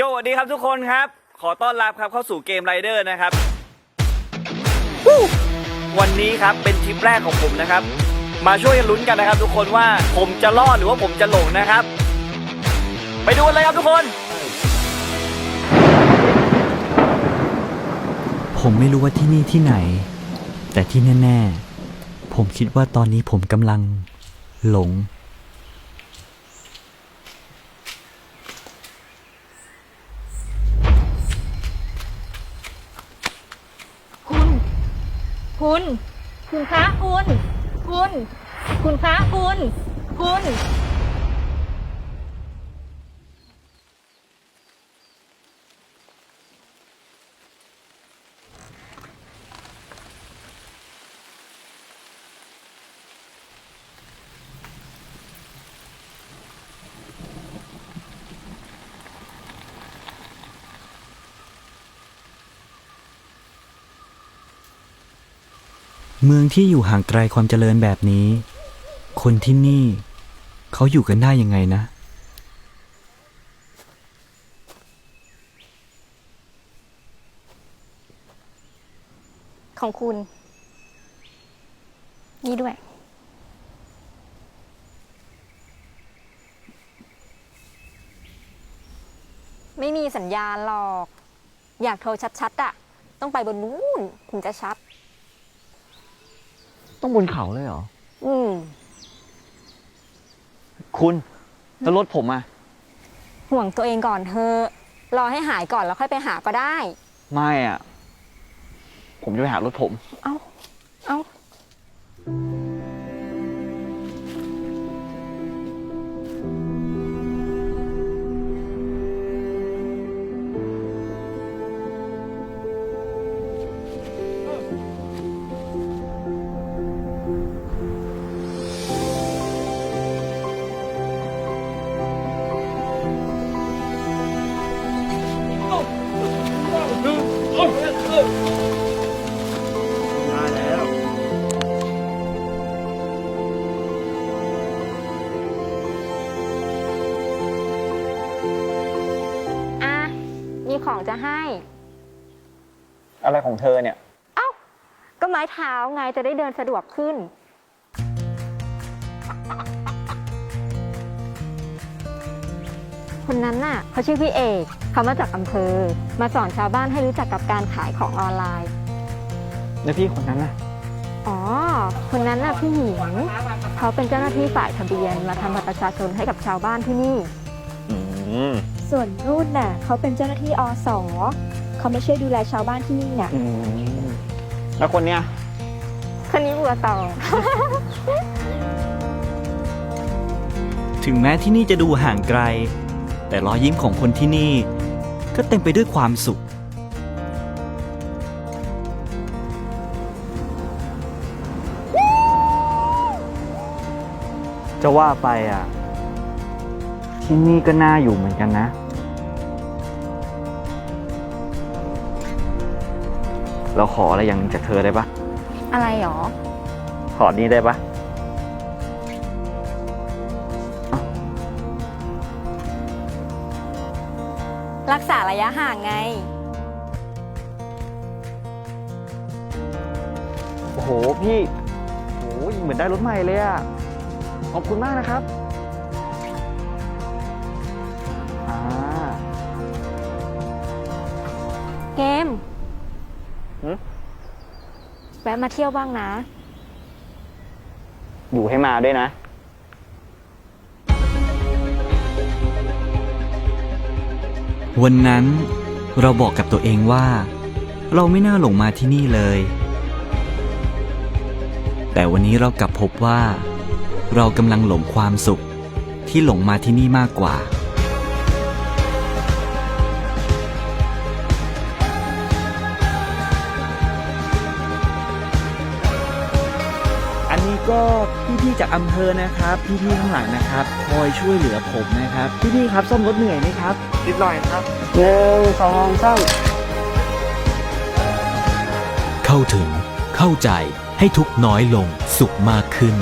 โยสวัสดีครับทุกคนครับ ขอต้อนรับครับเข้าสู่เกมไรเดอร์นะครับ วันนี้ครับเป็นทริปแรกของผมนะครับ มาช่วยกันลุ้นกันนะครับ ทุกคนว่าผมจะรอดหรือว่าผมจะหลงนะครับ ไปดูกันเลยครับทุกคน ผมไม่รู้ว่าที่นี่ที่ไหน แต่ที่แน่ ๆ ผมคิดว่าตอนนี้ผมกำลังหลง คุณ คุณคะคุณ คุณ คุณคะคุณ คุณ เมืองที่อยู่ห่างไกลความเจริญแบบนี้ คนที่นี่ เขาอยู่กันได้ยังไงนะ ของคุณ นี่ด้วย ไม่มีสัญญาณหรอก อยากโทรชัดๆอะต้องไปบนนู้นถึงจะชัด ต้องบนเขาเลยเหรอ อืมคุณแล้วรถผมอะห่วงตัวเองก่อนเธอะรอให้หายก่อนแล้วค่อยไปหาก็ได้ ไม่อะผมจะไปหารถผม เอ้า เอ้ามา ของจะให้ อะไรของเธอเนี่ย เอ้า ก็ไม้เท้าไงจะได้เดินสะดวกขึ้น คนนั้นน่ะเขาชื่อพี่เอกเขามาจากอำเภอ มาสอนชาวบ้านให้รู้จักกับการขายของออนไลน์ แล้วพี่คนนั้นน่ะ อ๋อ คนนั้นน่ะพี่หญิงเขาเป็นเจ้าหน้าที่ฝ่ายทะเบียนมาทำบัตรประชาชนให้กับชาวบ้านที่นี่ อืม ส่วนรุ่นน่ะเขาเป็นเจ้าหน้าที่อสเขาไม่ช่วยดูแลชาวบ้านที่นี่น่ะ อืมแล้วคนเนี้ยคนนี้บัวตองถึงแม้ที่นี่จะดูห่างไกล แต่รอยยิ้มของคนที่นี่ ก็เต็มไปด้วยความสุข จะว่าไปอะ ที่นี่ก็น่าอยู่เหมือนกันนะ เราขออะไรอย่างหนึงจากเธอได้ปะอะไรหรอ ขอนี้ได้ปะรักษาระยะห่างไง โอ้โห พี่โอ้โหเหมือนได้รถใหม่เลยอะขอบคุณมากนะครับ เกมหือแวะมาเที่ยวบ้างนะ อยู่ให้มาด้วยนะ วันนั้นเราบอกกับตัวเองว่า เราไม่น่าหลงมาที่นี่เลย แต่วันนี้เรากลับพบว่า เรากำลังหลงความสุขที่หลงมาที่นี่มากกว่า ก็พี่ๆจากอำเภอนะครับ พี่ๆข้างหลังนะครับ คอยช่วยเหลือผมนะครับ พี่ๆครับซ่อมรถเหนื่อยไหมครับนิดหน่อยครับหนึ่งสองสามเข้าถึงเข้าใจให้ทุกข์น้อยลงสุขมากขึ้น